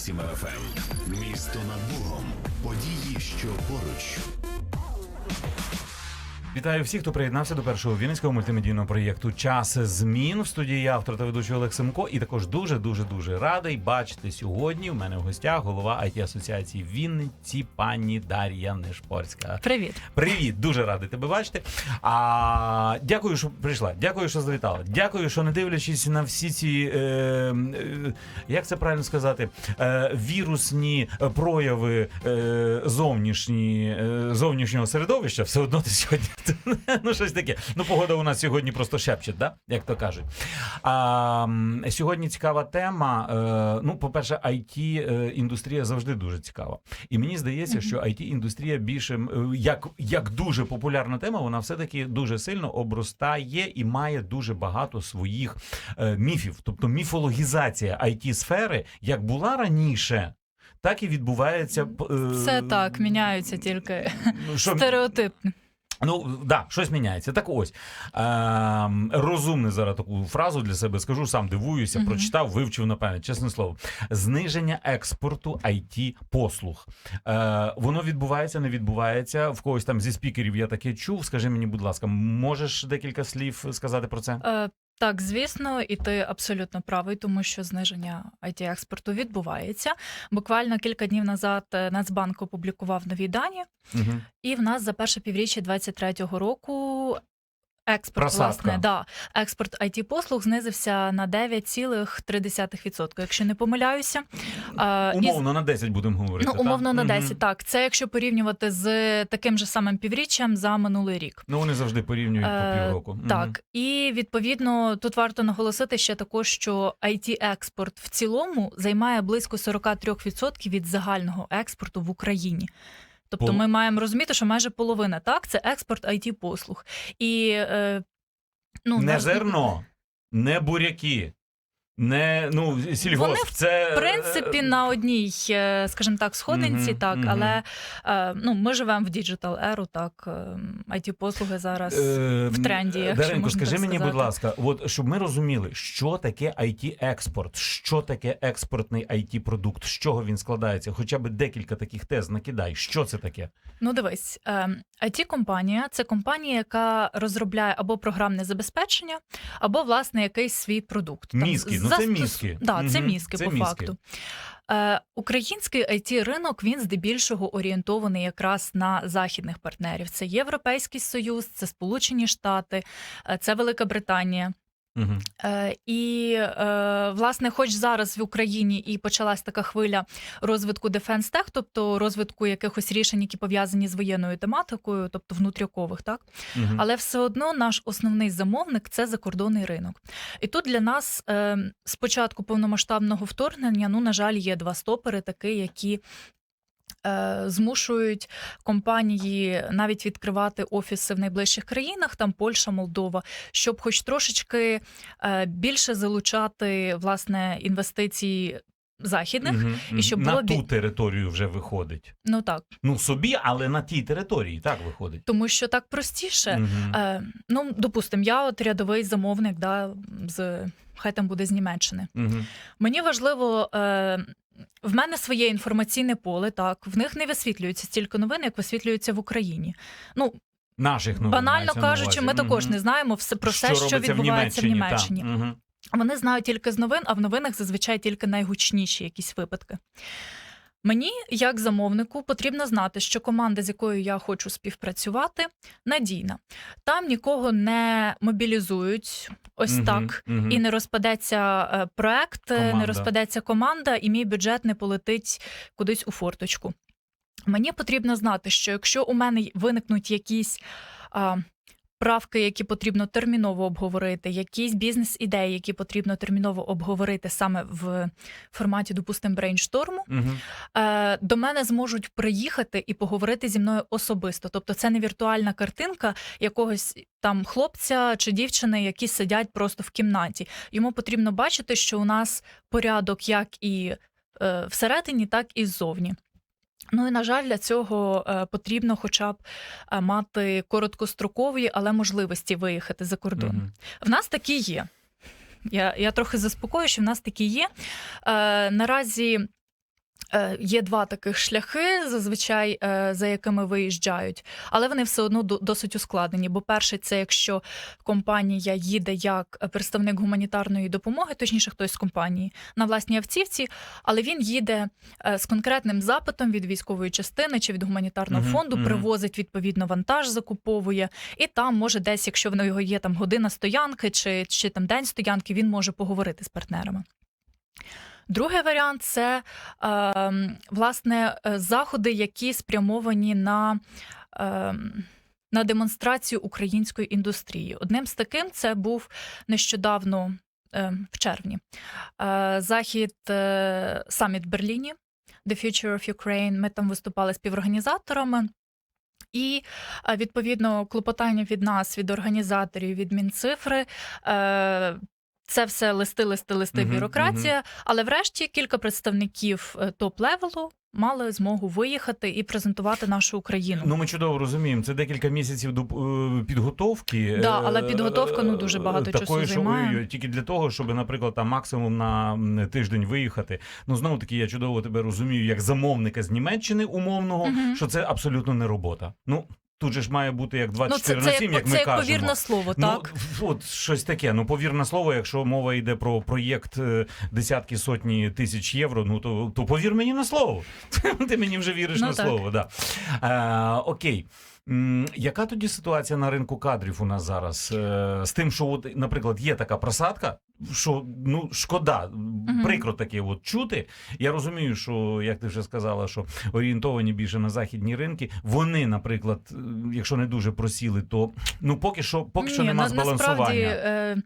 101,8 FM. Місто над Богом. Події, що поруч. Вітаю всіх, хто приєднався до першого вінницького мультимедійного проєкту Час змін в студії я, автор та ведучий Олег Семко. І також дуже дуже дуже радий бачити сьогодні. У мене в гостях голова it асоціації Вінниці, пані Дар'я Нешпорська. Привіт. Привіт, дуже радий тебе бачити. А дякую, що прийшла. Дякую, що завітала. Дякую, що не дивлячись на всі ці е, е, як це правильно сказати, е, вірусні прояви е, зовнішні, е, зовнішнього середовища, все одно ти сьогодні. Ну, щось таке. Ну, погода у нас сьогодні просто шепче, да? як то кажуть. А, сьогодні цікава тема. Е, ну, по-перше, it е, індустрія завжди дуже цікава. І мені здається, що it індустрія більше е, як, як дуже популярна тема, вона все-таки дуже сильно обростає і має дуже багато своїх міфів. Тобто міфологізація it сфери як була раніше. Так і відбувається Все так, міняються тільки ну, що- стереотипи. Ну да, щось міняється. Так ось е, розумне зараз таку фразу для себе скажу, сам дивуюся, Мгм. прочитав, вивчив на пам'ять, чесне слово. Зниження експорту it послуг. Е, воно відбувається, не відбувається. В когось там зі спікерів я таке чув. Скажи мені, будь ласка, можеш декілька слів сказати про це? Так, звісно, і ти абсолютно правий, тому що зниження it експорту відбувається. Буквально кілька днів назад е, Нацбанк опублікував нові дані, Угу. і в нас за перше півріччя 2023 року. Експорт, Просадка. власне, да, експорт it послуг знизився на 9,3%, якщо не помиляюся. Е, і Умовно на 10 будемо говорити. Ну, умовно так? на Мгм. 10, так. Це якщо порівнювати з таким же самим півріччям за минулий рік. Ну вони завжди порівнюють по Е, півроку. Так, і відповідно тут варто наголосити ще також, що it експорт в цілому займає близько 43% від загального експорту в Україні. Тобто Пол- ми маємо розуміти, що майже половина так це експорт it послуг. І е, ну не наш- зерно, не буряки, не ну сільгосп. Вони, це В принципі, на одній, е, скажімо так, сходинці, Мгм, так, мгм. але е, ну, ми живемо в діджитал еру, так, it послуги зараз. Е, в тренді, якщо Даренко, скажи мені, будь ласка, от щоб ми розуміли, що таке it експорт що таке експортний it продукт з чого він складається? Хоча б декілька таких тез накидай. Що це таке? Ну, дивись, it компанія це компанія, яка розробляє або програмне забезпечення, або власне якийсь свій продукт. Мізки, ну, це мізки. Да, це Мгм, мізки це по мізки. факту. Е, Український it ринок він здебільшого орієнтований якраз на західних партнерів. Це Європейський Союз, це Сполучені Штати, е, це Велика Британія. Угу. Е, І е, власне, хоч зараз в Україні і почалась така хвиля розвитку Tech, тобто розвитку якихось рішень, які пов'язані з воєнною тематикою, тобто внутрякових, так Угу. але все одно наш основний замовник це закордонний ринок. І тут для нас е, з повномасштабного вторгнення, ну на жаль, є два стопери, такі, які. Е, Змушують компанії навіть відкривати офіси в найближчих країнах, там Польща, Молдова, щоб хоч трошечки е, більше залучати власне інвестиції західних. і щоб на було ту територію вже виходить. Ну так, Ну собі, але на тій території так виходить. тому що так простіше. Е, ну, допустимо, я от рядовий замовник, да, з хай там буде з Німеччини. Мгм. Мені важливо. Е, в мене своє інформаційне поле, так в них не висвітлюється стільки новин, як висвітлюються в Україні. Ну Наших новин банально кажучи, ми також не знаємо все про все, що, що відбувається в Німеччині. так. Мгм. Вони знають тільки з новин, а в новинах зазвичай тільки найгучніші якісь випадки. Мені, як замовнику, потрібно знати, що команда, з якою я хочу співпрацювати, надійна. Там нікого не мобілізують ось Мгм, так. мгм. І не розпадеться е, проект, е, Команда. не розпадеться команда, і мій бюджет не полетить кудись у форточку. Мені потрібно знати, що якщо у мене виникнуть якісь а, правки, які потрібно терміново обговорити, якісь бізнес-ідеї, які потрібно терміново обговорити саме в форматі, допустимо, брейншторму, е, до мене зможуть приїхати і поговорити зі мною особисто. Тобто, це не віртуальна картинка якогось там хлопця чи дівчини, які сидять просто в кімнаті. Йому потрібно бачити, що у нас порядок як і е, всередині, так і ззовні. Ну і на жаль, для цього е, потрібно, хоча б е, мати короткострокові, але можливості виїхати за кордон. Угу. В нас такі є. Я, я трохи заспокою, що в нас такі є. Е, наразі Є два таких шляхи, зазвичай е, за якими виїжджають, але вони все одно досить ускладнені. Бо перший це якщо компанія їде як представник гуманітарної допомоги, точніше хтось з компанії на власній автівці, але він їде е, з конкретним запитом від військової частини чи від гуманітарного Мгм, фонду, мгм. привозить відповідно вантаж, закуповує, і там може десь, якщо в нього є там година стоянки чи, чи там день стоянки, він може поговорити з партнерами. Другий варіант це е, власне е, заходи, які спрямовані на, е, на демонстрацію української індустрії. Одним з таким це був нещодавно е, в червні е, захід е, саміт в Берліні. The Future of Ukraine. Ми там виступали співорганізаторами. І відповідно клопотання від нас, від організаторів, від Мінцифри. Це все листи, листи, листи, Мгм, бюрократія. Але врешті кілька представників е, топ-левелу мали змогу виїхати і презентувати нашу Україну. Ну, ми чудово розуміємо. Це декілька місяців до е, підготовки. Да, але е, підготовка, ну, дуже багато часу такої, що, займає. ой-ой, тільки для того, щоб, наприклад, там максимум на тиждень виїхати. Ну знову таки, я чудово тебе розумію, як замовника з Німеччини умовного, Мгм. що це абсолютно не робота. Ну тут же ж має бути як ну 24 ну, це, на 7, як, як ми це як кажемо. повірне слово, так? Ну, от щось таке. Ну, повірне слово, якщо мова йде про проєкт е, десятки сотні тисяч євро, ну то, то повір мені на слово. Ти мені вже віриш Ну, на так. слово. Да. Е, окей. Яка тоді ситуація на ринку кадрів у нас зараз? Е, З тим, що, от, наприклад, є така просадка, що ну шкода, прикро таке от чути. Я розумію, що як ти вже сказала, що орієнтовані більше на західні ринки. Вони, наприклад, е, якщо не дуже просіли, то ну поки що, поки що Ні, нема на- збалансування. Насправді, е,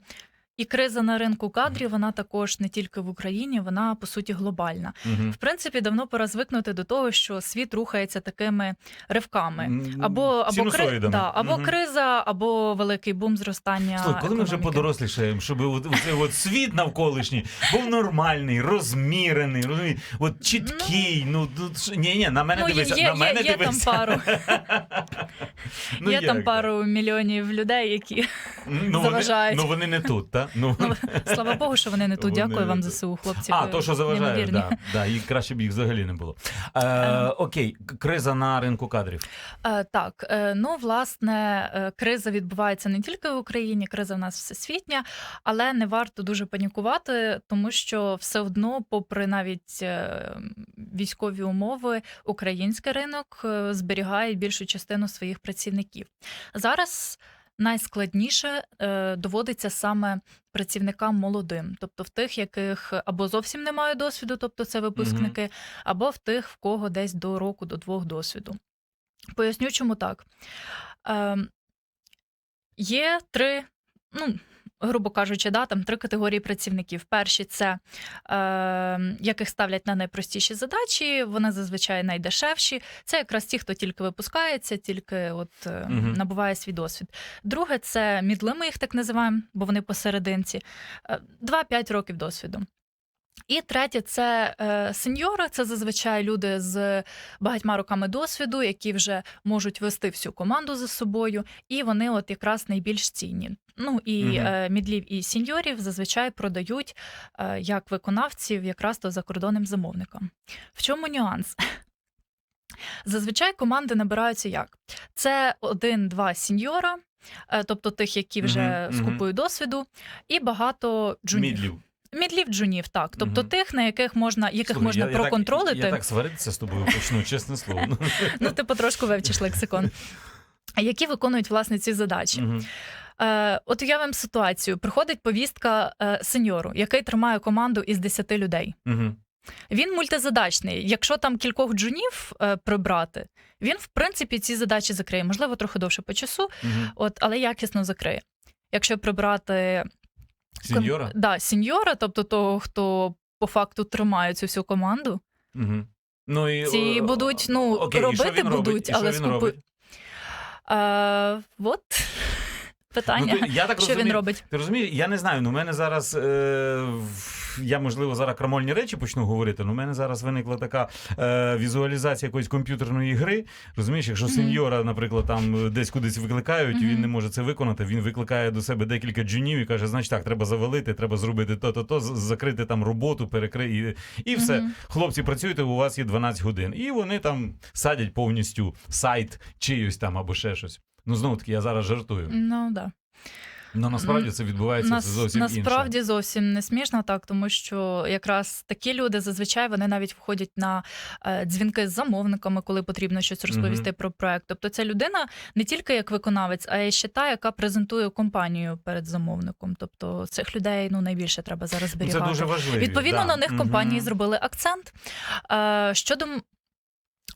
і криза на ринку кадрів, вона також не тільки в Україні, вона по суті глобальна. Мгм. В принципі, давно пора звикнути до того, що світ рухається такими ривками. Або, або, кри... да, або Мгм. криза, або великий бум зростання. Слухай, коли ми вже подорослішаємо, щоб от, от світ навколишній був нормальний, розмірений, розумієш, от чіткий. Ну, тут ні, ні, на мене Ну, дивися, є, на мене є, є там пару, Ну, є там як пару мільйонів людей, які ну, заважають. Вони, ну вони не тут, так? Ну, ну, слава Богу, що вони не тут. Вони Дякую не вам тут. ЗСУ, хлопці. А, ви то, що заважає, неймовірні. да, да, і краще б їх взагалі не було. Е, окей, к- криза на ринку кадрів. Е, Так, е, ну власне, е, криза відбувається не тільки в Україні, криза в нас всесвітня, але не варто дуже панікувати, тому що все одно, попри навіть е, військові умови, український ринок е, зберігає більшу частину своїх працівників. Зараз найскладніше е, доводиться саме працівникам молодим, тобто в тих, яких або зовсім немає досвіду, тобто це випускники, або в тих, в кого десь до року, до двох досвіду. Поясню, чому так. Е, є три, ну, грубо кажучи, да, там три категорії працівників. Перші це е, яких ставлять на найпростіші задачі, вони зазвичай найдешевші. Це якраз ті, хто тільки випускається, тільки от, е, угу. набуває свій досвід. Друге, це мідли, ми їх так називаємо, бо вони посерединці. Е, 2-5 років досвіду. І третє це е, сеньори. Це зазвичай люди з багатьма роками досвіду, які вже можуть вести всю команду за собою, і вони от якраз найбільш цінні. Ну і Мгм. е, мідлів і сеньорів зазвичай продають е, як виконавців якраз то закордонним замовникам. В чому нюанс? Зазвичай команди набираються як? Це один-два сеньора, е, тобто тих, які вже з мгм. купою досвіду, і багато джунів. Мідлів. Мідлів джунів, так. Тобто Мгм. тих, на яких можна, яких Слухай, можна я, я проконтролити. Так, я так сваритися з тобою почну, чесне слово. Ну, ти потрошку вивчиш лексикон. Які виконують власне ці задачі? мгм. Е, от уявимо ситуацію: приходить повістка е, сеньору, який тримає команду із 10 людей. Він мультизадачний. Якщо там кількох джунів е, прибрати, він в принципі ці задачі закриє. Можливо, трохи довше по часу, Мгм. от, але якісно закриє. Якщо прибрати Сеньора? да, сеньора, тобто того, хто по факту тримає цю всю команду, Угу. Ну, і, ці будуть ну, окей, і що робити він робить? будуть, І що але він скупи. робить? Е, от питання. Ну, ти- я так що розумію, він робить? Ти розумієш, я не знаю, ну в мене зараз е, в- я можливо зараз крамольні речі почну говорити. але в мене зараз виникла така е, візуалізація якоїсь комп'ютерної гри. Розумієш, якщо сеньора, наприклад, там десь кудись викликають, і він не може це виконати. Він викликає до себе декілька джунів і каже: значить, так, треба завалити, треба зробити то-то, то, закрити там роботу, перекрити. І, і все. Хлопці, працюєте, у вас є 12 годин. І вони там садять повністю сайт чиюсь там або ще щось. Ну, знову таки, я зараз жартую. Ну да. Ну насправді це відбувається Нас, це зовсім насправді інше. зовсім не смішно так, тому що якраз такі люди зазвичай вони навіть входять на е, дзвінки з замовниками, коли потрібно щось розповісти про проект. Тобто ця людина не тільки як виконавець, а й ще та, яка презентує компанію перед замовником. Тобто цих людей ну найбільше треба зараз Ну, зберігати. Це дуже важливо. Відповідно, да. на них компанії Мгм. зробили акцент. Е, щодо.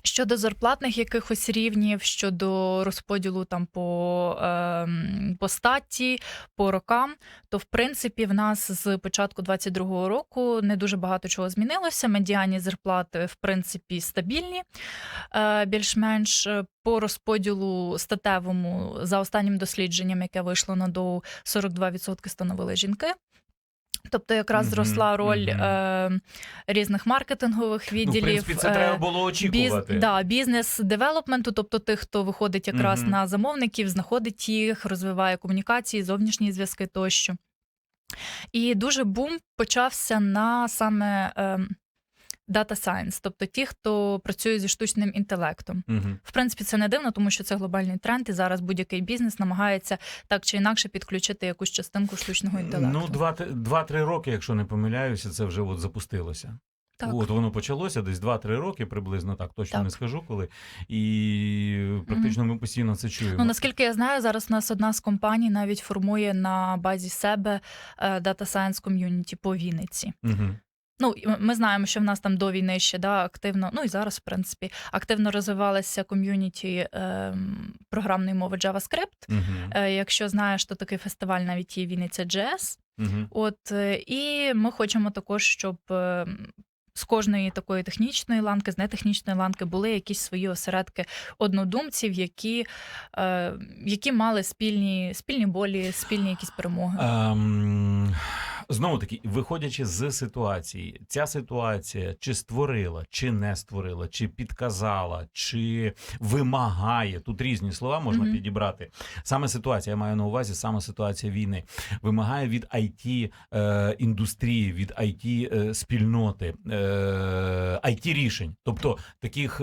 Щодо зарплатних якихось рівнів, щодо розподілу там по, ем, по статі, по рокам, то в принципі в нас з початку 22-го року не дуже багато чого змінилося. Медіані зарплати в принципі стабільні, е, більш-менш Е, по розподілу статевому за останнім дослідженням, яке вийшло на ДОУ, 42% становили жінки. Тобто, якраз Мгм, зросла роль мгм. е, різних маркетингових Ну, в відділів. принципі, це е, треба було Біз, очікувати. да, бізнес девелопменту, тобто тих, хто виходить якраз Мгм. на замовників, знаходить їх, розвиває комунікації, зовнішні зв'язки тощо. І дуже бум почався на саме ем, Data Science, тобто ті, хто працює зі штучним інтелектом. Мгм. В принципі, це не дивно, тому що це глобальний тренд, і зараз будь-який бізнес намагається так чи інакше підключити якусь частинку штучного інтелекту. Ну, два- два-три роки, якщо не помиляюся, це вже от запустилося. так. От воно почалося десь 2-3 роки, приблизно так, точно Так. не скажу коли. І практично ми постійно це чуємо. Ну наскільки я знаю, зараз у нас одна з компаній навіть формує на базі себе е, Data Science Community по Вінниці. Угу. Ну ми знаємо, що в нас там до війни ще да, активно, ну і зараз, в принципі, активно розвивалася ком'юніті е, програмної мови JavaScript. Угу. Е, якщо знаєш, то такий фестиваль навіть є Вінниця JS. Угу. От е, і ми хочемо також, щоб е, з кожної такої технічної ланки, з нетехнічної ланки були якісь свої осередки однодумців, які, е, які мали спільні, спільні болі, спільні якісь перемоги. Ем, знову таки, виходячи з ситуації, ця ситуація чи створила, чи не створила, чи підказала, чи вимагає тут різні слова можна Мгм. підібрати. Саме ситуація, я маю на увазі, саме ситуація війни вимагає від IT е, індустрії, від IT е, спільноти, е, IT рішень, тобто таких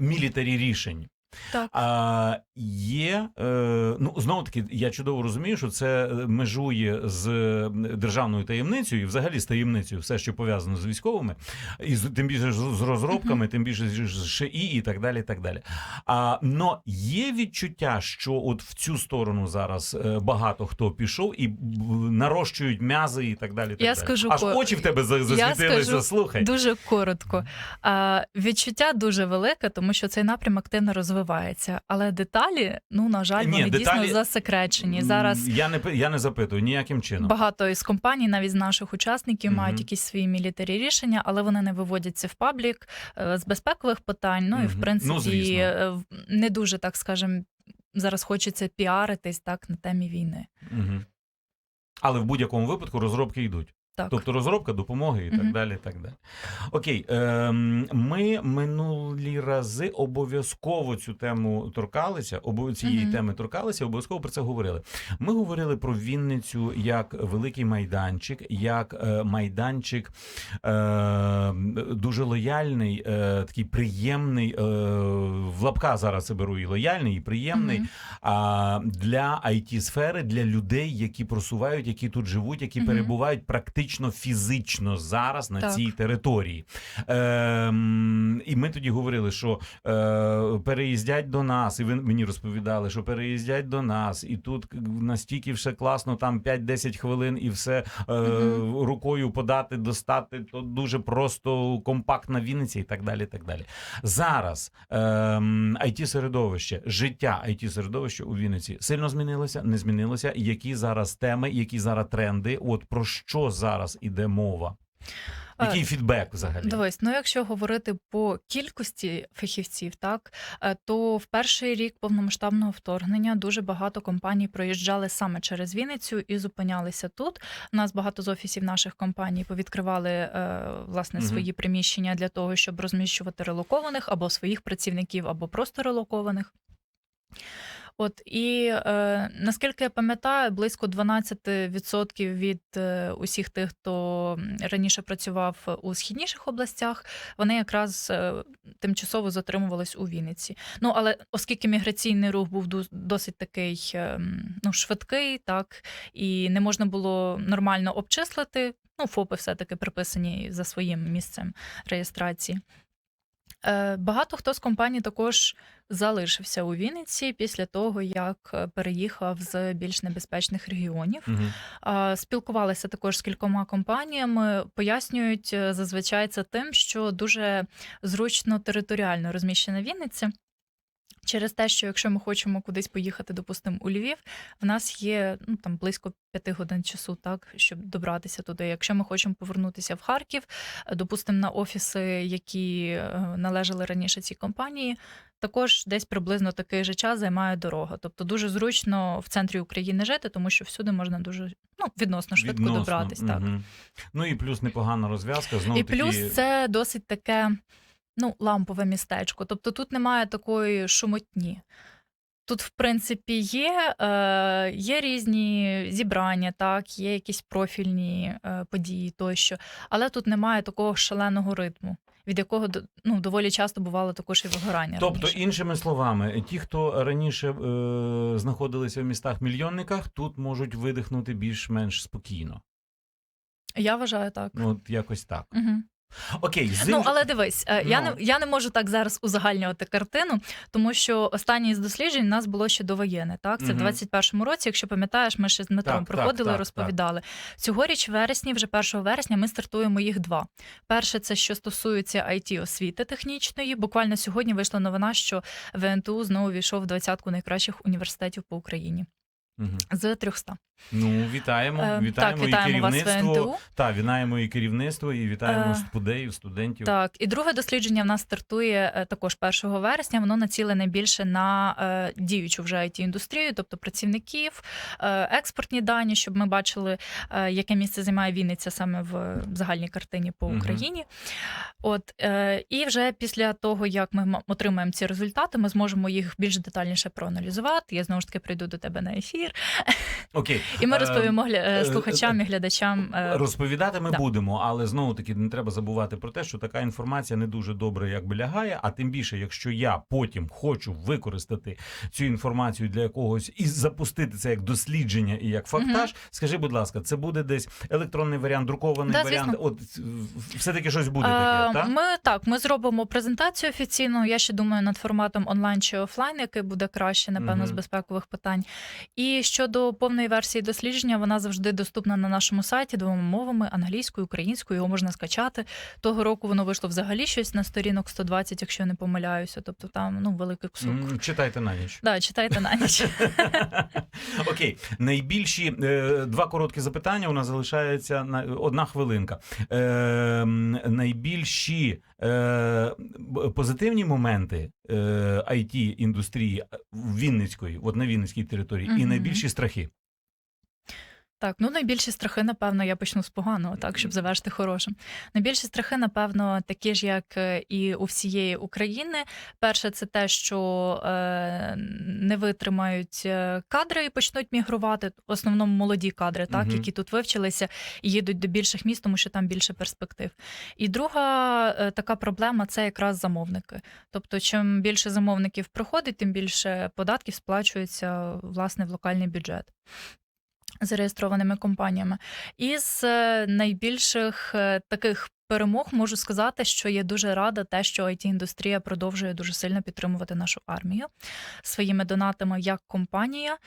мілітарі рішень. Так. А є е, ну знову таки, я чудово розумію, що це е, межує з е, державною таємницею, і взагалі з таємницею, все, що пов'язано з військовими, і з тим більше з розробками, тим більше з ШІ і так далі. і так далі. А но є відчуття, що от в цю сторону зараз е, багато хто пішов і нарощують м'язи і так далі. і Так Я далі. скажу аж очі в тебе засвітилися. скажу Слухай. Дуже коротко. А, відчуття дуже велике, тому що цей напрям активно розвивається. Але деталі, ну на жаль, Ні, вони деталі- дійсно засекречені. Зараз я не я не запитую ніяким чином. багато із компаній, навіть з наших учасників, Мгм. мають якісь свої мілітарі рішення, але вони не виводяться в паблік е, з безпекових питань. Ну і в Ну, принципі е, не дуже так скажем. Зараз хочеться піаритись так на темі війни. Угу. Але в будь-якому випадку розробки йдуть. Так. Тобто розробка допомоги і так далі. і так далі. Окей, ем, ми минулі рази обов'язково цю тему торкалися, обов... цієї Мгм. теми торкалися, обов'язково про це говорили. Ми говорили про Вінницю як великий майданчик, як е, майданчик е, дуже лояльний, е, такий приємний. Е, в лапка зараз це беру і лояльний, і приємний Мгм. а, для it сфери для людей, які просувають, які тут живуть, які Мгм. перебувають практично фізично зараз на Так. цій території. Ем, і ми тоді говорили, що е, переїздять до нас, і ви мені розповідали, що переїздять до нас, і тут настільки все класно, там 5-10 хвилин, і все е, Мгм. рукою подати, достати, то дуже просто компактна Вінниця і так далі. І так далі. Зараз ем, it середовище, життя it середовища у Вінниці сильно змінилося, не змінилося. Які зараз теми, які зараз тренди? От про що зараз іде мова? Який фідбек взагалі? Дивись, ну якщо говорити по кількості фахівців, так е, то в перший рік повномасштабного вторгнення дуже багато компаній проїжджали саме через Вінницю і зупинялися тут. У нас багато з офісів наших компаній повідкривали е, власне свої приміщення для того, щоб розміщувати релокованих або своїх працівників, або просто релокованих. От і е, наскільки я пам'ятаю, близько 12% від е, усіх тих, хто раніше працював у східніших областях, вони якраз е, тимчасово затримувались у Вінниці. Ну але оскільки міграційний рух був досить такий е, ну, швидкий, так і не можна було нормально обчислити. Ну, ФОПи все-таки приписані за своїм місцем реєстрації. Е, Багато хто з компаній також залишився у Вінниці після того, як е, переїхав з більш небезпечних регіонів. Угу. Спілкувалися також з кількома компаніями. Пояснюють е, зазвичай це тим, що дуже зручно територіально розміщена Вінниця. Через те, що якщо ми хочемо кудись поїхати, допустимо, у Львів, в нас є ну там близько п'яти годин часу, так щоб добратися туди. Якщо ми хочемо повернутися в Харків, допустимо, на офіси, які е, належали раніше цій компанії, також десь приблизно такий же час займає дорога. Тобто дуже зручно в центрі України жити, тому що всюди можна дуже ну відносно швидко Відносно, добратись. Так. Ну і плюс непогана розв'язка. Знову і таки... плюс це досить таке ну, лампове містечко. Тобто тут немає такої шумотні. Тут, в принципі, є, е, є різні зібрання, так, є якісь профільні е, події тощо, але тут немає такого шаленого ритму, від якого ну, доволі часто бувало також і вигорання. Тобто, раніше. іншими словами, ті, хто раніше е, знаходилися в містах-мільйонниках, тут можуть видихнути більш-менш спокійно. Я вважаю так. Ну, от якось так. Угу. Окей, з Ну, але дивись, е, я, Ну. не, я не можу так зараз узагальнювати картину, тому що останнє з досліджень у нас було ще довоєнне. Так, це Мгм. в 21-му році. Якщо пам'ятаєш, ми ще з Дмитром Так, так, проходили, так, розповідали. Цьогоріч, в вересні, вже 1 вересня, ми стартуємо їх два. Перше, це що стосується it освіти технічної. Буквально сьогодні вийшла новина, що ВНТУ знову війшов в двадцятку найкращих університетів по Україні З 300. Ну, вітаємо. Е, вітаємо так, і вітаємо вас в керівництво. ВНТУ. Так, вітаємо і керівництво, і вітаємо Е, студеїв, студентів. Так, і друге дослідження в нас стартує е, також 1 вересня. Воно націлене більше на е, діючу вже it індустрію, тобто працівників, е, експортні дані, щоб ми бачили, е, яке місце займає Вінниця саме в загальній картині по. Україні. От е, і вже після того, як ми отримаємо ці результати, ми зможемо їх більш детальніше проаналізувати. Я знову ж таки прийду до тебе на ефір, Окей. і ми Е, розповімо гля- е, е, слухачам і глядачам. е, Розповідати ми да. будемо, але знову таки не треба забувати про те, що така інформація не дуже добре якби лягає. А тим більше, якщо я потім хочу використати цю інформацію для якогось і запустити це як дослідження і як фактаж, скажи, будь ласка, це буде десь електронний варіант, друкований Да, варіант. звісно. От все таки щось буде таке, Е, так? Ми так, ми зробимо презентацію офіційну. Я ще думаю над форматом онлайн чи офлайн, який буде краще, напевно, з безпекових питань. І щодо повної версії дослідження, вона завжди доступна на нашому сайті двома мовами англійською, українською. Його можна скачати. Того року воно вийшло взагалі щось на сторінок 120, якщо я не помиляюся. Тобто там ну великий кусок. М, Читайте на ніч. Да, читайте на ніч. Окей, найбільші е, два короткі запитання. У нас залишається на одна хвилинка. Е, найбільші е, позитивні моменти е, it індустрії Вінницької, от на Вінницькій території, і найбільші страхи. Так, ну найбільші страхи, напевно, я почну з поганого, так, щоб завершити хорошим. Найбільші страхи, напевно, такі ж, як е, і у всієї України. Перше, це те, що е, не витримають е, кадри і почнуть мігрувати. В основному молоді кадри, так, Мгм. які тут вивчилися і їдуть до більших міст, тому що там більше перспектив. І друга е, така проблема це якраз замовники. Тобто, чим більше замовників проходить, тим більше податків сплачується власне в локальний бюджет зареєстрованими компаніями. Із е, найбільших е, таких перемог можу сказати, що я дуже рада те, що it індустрія продовжує дуже сильно підтримувати нашу армію своїми донатами як компанія.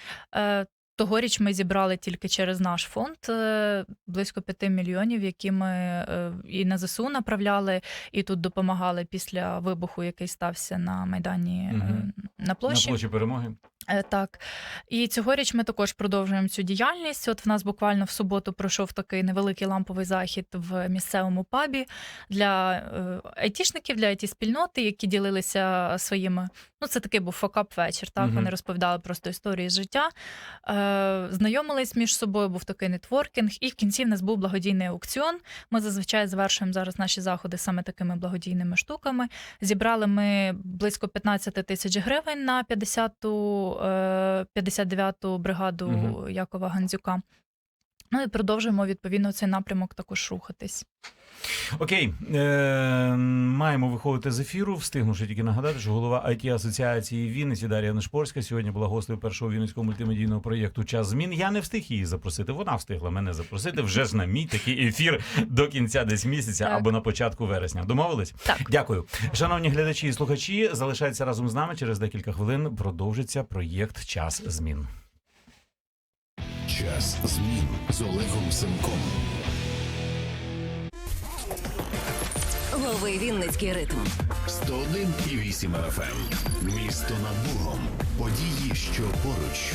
Тогоріч ми зібрали тільки через наш фонд е, близько 5 мільйонів, які ми е, і на ЗСУ направляли, і тут допомагали після вибуху, який стався на майдані Мгм. на На площі. площі перемоги. Так, і цьогоріч ми також продовжуємо цю діяльність. От в нас буквально в суботу пройшов такий невеликий ламповий захід в місцевому пабі для айтішників, для it спільноти, які ділилися своїми. Ну, це такий був факап вечір. Так Мгм. вони розповідали просто історії з життя, е, знайомились між собою. Був такий нетворкінг, і в кінці в нас був благодійний аукціон. Ми зазвичай завершуємо зараз наші заходи саме такими благодійними штуками. Зібрали ми близько 15 тисяч гривень на 50-ту, е, 59-ту бригаду Мгм. Якова Гандзюка. Ну і продовжуємо відповідно цей напрямок також рухатись. Окей, е, маємо виходити з ефіру. Встигнувши тільки нагадати, що голова it асоціації Вінниці Дар'я Нешпорська сьогодні була гостею першого вінницького мультимедійного проєкту Час змін. Я не встиг її запросити. Вона встигла мене запросити вже ж на мій такий ефір до кінця десь місяця Так. або на початку вересня. Домовились? Так. Дякую, шановні глядачі і слухачі. Залишайтеся разом з нами. Через декілька хвилин продовжиться проєкт Час змін. Час змін з Олегом Семком. Лови Вінницький ритм. 101,8 FM. Місто над Богом. Події, що поруч.